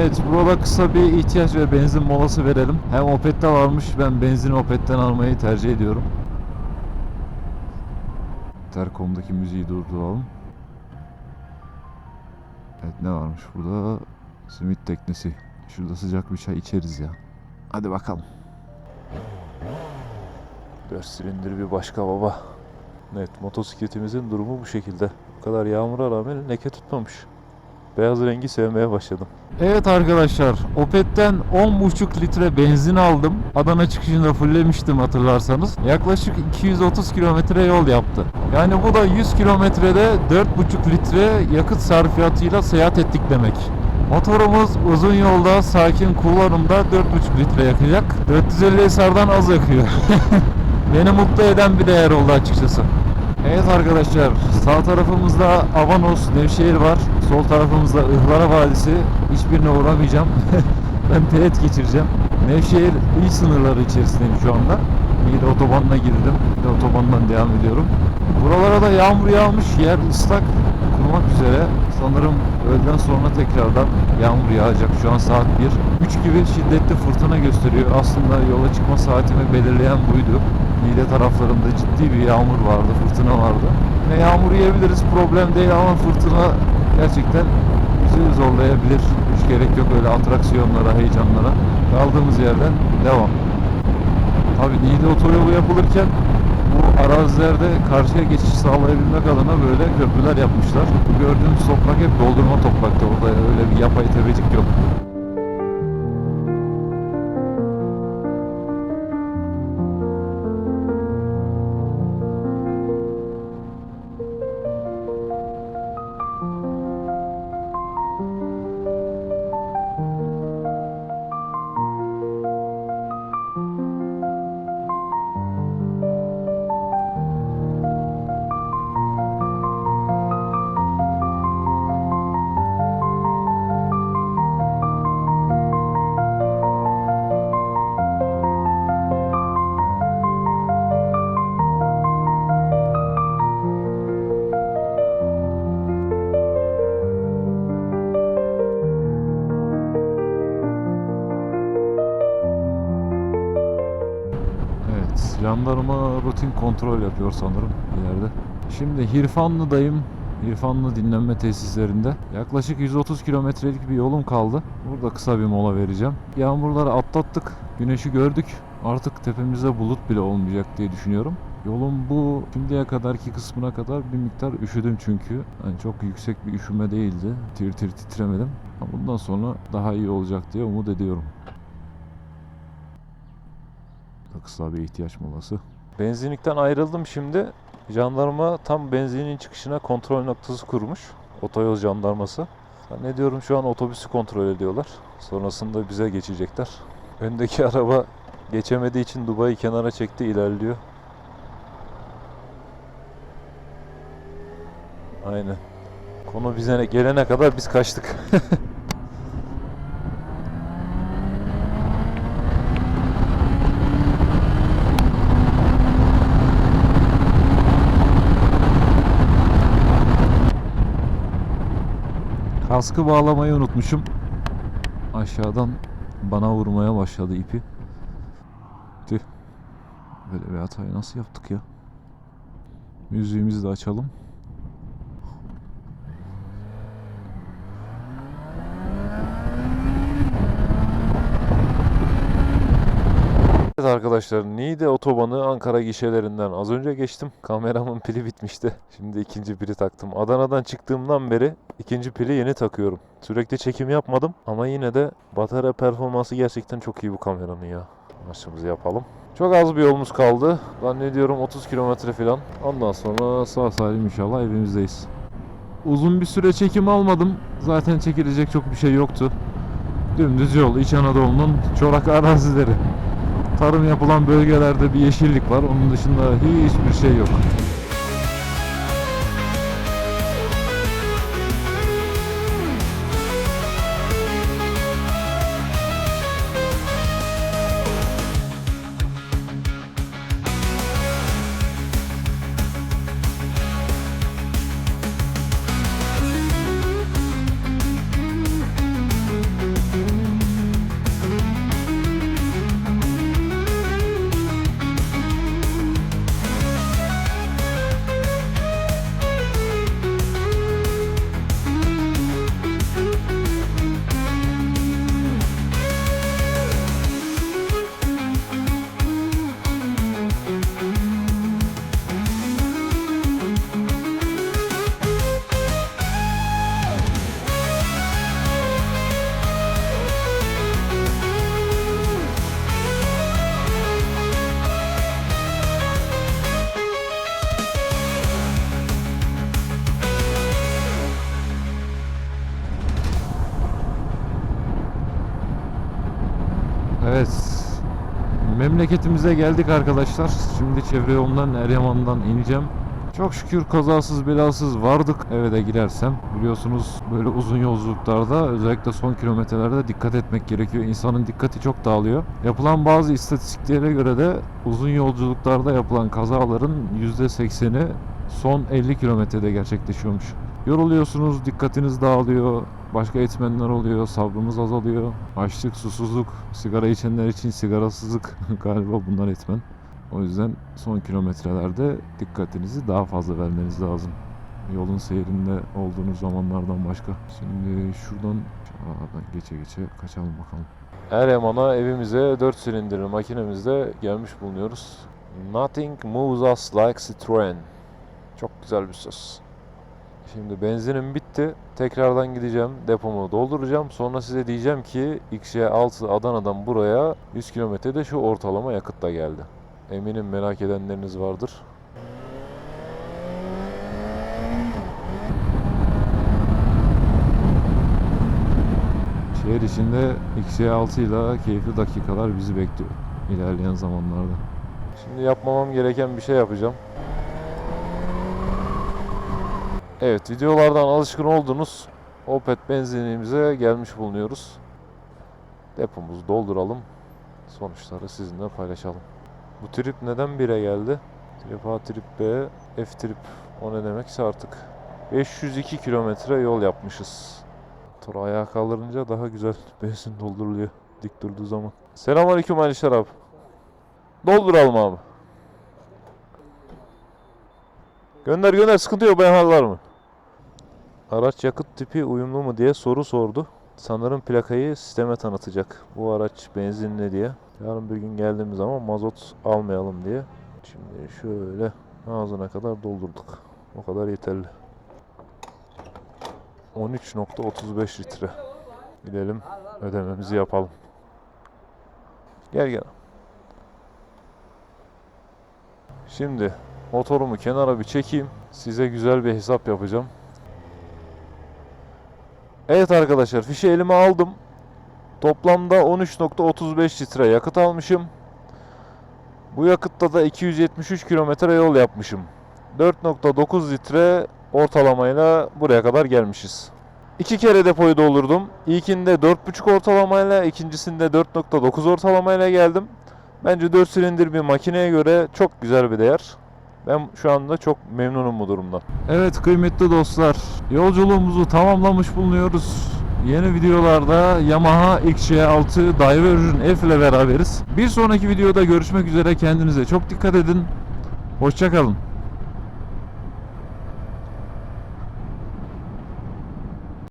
Evet burada kısa bir ihtiyaç ve benzin molası verelim. Hem Opet'te varmış ben benzini Opet'ten almayı tercih ediyorum. Terkom'daki müziği durduralım. Evet ne varmış burada? Simit teknesi. Şurada sıcak bir çay içeriz ya. Hadi bakalım. 4 silindir bir başka baba. Evet motosikletimizin durumu bu şekilde. Bu kadar yağmura rağmen leke tutmamış. Beyaz rengi sevmeye başladım. Evet arkadaşlar, Opet'ten 10,5 litre benzin aldım. Adana çıkışında fulllemiştim hatırlarsanız. Yaklaşık 230 kilometre yol yaptı. Yani bu da 100 kilometrede 4,5 litre yakıt sarfiyatıyla seyahat ettik demek. Motorumuz uzun yolda sakin kullanımda 4,5 litre yakacak. 450 SR'dan az yakıyor. Beni mutlu eden bir değer oldu açıkçası. Evet arkadaşlar sağ tarafımızda Avanos, Nevşehir var. Sol tarafımızda Ihlara Vadisi. Hiçbirine uğramayacağım. ben teğet geçireceğim. Nevşehir il sınırları içerisindeyim şu anda. De otobanına girdim. De otobandan devam ediyorum. Buralara da yağmur yağmış. Yer ıslak kurmak üzere. Sanırım öğleden sonra tekrardan yağmur yağacak. Şu an saat 1. 3 gibi şiddetli fırtına gösteriyor. Aslında yola çıkma saatimi belirleyen buydu. Niğde taraflarında ciddi bir yağmur vardı, fırtına vardı. Ve yağmur yiyebiliriz problem değil ama fırtına gerçekten bizi zorlayabilir. Hiç gerek yok öyle atraksiyonlara, heyecanlara. Kaldığımız yerden devam. Tabii Niğde otoyolu yapılırken bu arazilerde karşıya geçiş sağlayabilmek adına böyle köprüler yapmışlar. Gördüğünüz toprak hep doldurma topraktı. Orada öyle bir yapay tepecik yok. Jandarma rutin kontrol yapıyor sanırım ileride. Şimdi Hirfanlı'dayım. Hirfanlı dinlenme tesislerinde. Yaklaşık 130 kilometrelik bir yolum kaldı. Burada kısa bir mola vereceğim. Yağmurları atlattık, güneşi gördük. Artık tepemizde bulut bile olmayacak diye düşünüyorum. Yolun bu şimdiye kadarki kısmına kadar bir miktar üşüdüm çünkü. Yani çok yüksek bir üşüme değildi. Tir tir titremedim. Bundan sonra daha iyi olacak diye umut ediyorum. Kısa bir ihtiyaç molası. Benzinlikten ayrıldım şimdi. Jandarma tam benzinin çıkışına kontrol noktası kurmuş. Otoyol jandarması. Ne diyorum şu an otobüsü kontrol ediyorlar. Sonrasında bize geçecekler. Öndeki araba geçemediği için Dubai'yi kenara çekti ilerliyor. Aynen. Konu bize ne- gelene kadar biz kaçtık. Kaskı bağlamayı unutmuşum. Aşağıdan bana vurmaya başladı ipi. Tüh. Böyle bir hatayı nasıl yaptık ya? Müziğimizi de açalım. Evet arkadaşlar Niğde otobanı Ankara gişelerinden az önce geçtim. Kameramın pili bitmişti. Şimdi ikinci pili taktım. Adana'dan çıktığımdan beri ikinci pili yeni takıyorum. Sürekli çekim yapmadım ama yine de batarya performansı gerçekten çok iyi bu kameranın ya. Başımızı yapalım. Çok az bir yolumuz kaldı. Zannediyorum 30 kilometre falan. Ondan sonra sağ salim inşallah evimizdeyiz. Uzun bir süre çekim almadım. Zaten çekilecek çok bir şey yoktu. Dümdüz yol İç Anadolu'nun çorak arazileri tarım yapılan bölgelerde bir yeşillik var. Onun dışında hiçbir şey yok. Memleketimize geldik arkadaşlar. Şimdi çevre yolundan Eryaman'dan ineceğim. Çok şükür kazasız belasız vardık eve de girersem. Biliyorsunuz böyle uzun yolculuklarda özellikle son kilometrelerde dikkat etmek gerekiyor. İnsanın dikkati çok dağılıyor. Yapılan bazı istatistiklere göre de uzun yolculuklarda yapılan kazaların %80'i son 50 kilometrede gerçekleşiyormuş. Yoruluyorsunuz, dikkatiniz dağılıyor, başka etmenler oluyor, sabrımız azalıyor. Açlık, susuzluk, sigara içenler için sigarasızlık galiba bunlar etmen. O yüzden son kilometrelerde dikkatinizi daha fazla vermeniz lazım. Yolun seyrinde olduğunuz zamanlardan başka. Şimdi şuradan şuradan geçe geçe kaçalım bakalım. Eryaman'a evimize 4 silindirli makinemizde gelmiş bulunuyoruz. Nothing moves us like Citroen. Çok güzel bir söz. Şimdi benzinim bitti. Tekrardan gideceğim. Depomu dolduracağım. Sonra size diyeceğim ki XY6 Adana'dan buraya 100 kilometrede şu ortalama yakıtla geldi. Eminim merak edenleriniz vardır. Şehir içinde XY6 ile keyifli dakikalar bizi bekliyor ilerleyen zamanlarda. Şimdi yapmamam gereken bir şey yapacağım. Evet, videolardan alışkın olduğunuz Opet benzinliğimize gelmiş bulunuyoruz. Depomuzu dolduralım. Sonuçları sizinle paylaşalım. Bu trip neden 1'e geldi? Trip A, trip B, F trip o ne demekse artık. 502 kilometre yol yapmışız. Motoru ayağa kaldırınca daha güzel benzin dolduruluyor dik durduğu zaman. Selamünaleyküm Ali Şarap. Dolduralım abi. Gönder gönder sıkıntı yok ben hallederim. Araç yakıt tipi uyumlu mu diye soru sordu. Sanırım plakayı sisteme tanıtacak. Bu araç benzinli diye. Yarın bir gün geldiğimiz zaman mazot almayalım diye. Şimdi şöyle ağzına kadar doldurduk. O kadar yeterli. 13.35 litre. Gidelim ödememizi yapalım. Gel gel. Şimdi motorumu kenara bir çekeyim. Size güzel bir hesap yapacağım. Evet arkadaşlar fişi elime aldım. Toplamda 13.35 litre yakıt almışım. Bu yakıtta da 273 kilometre yol yapmışım. 4.9 litre ortalamayla buraya kadar gelmişiz. İki kere depoyu doldurdum. İlkinde 4.5 ortalamayla, ikincisinde 4.9 ortalamayla geldim. Bence 4 silindir bir makineye göre çok güzel bir değer. Ben şu anda çok memnunum bu durumdan. Evet kıymetli dostlar, yolculuğumuzu tamamlamış bulunuyoruz. Yeni videolarda Yamaha XJ6 Diversion F ile beraberiz. Bir sonraki videoda görüşmek üzere. Kendinize çok dikkat edin. Hoşçakalın.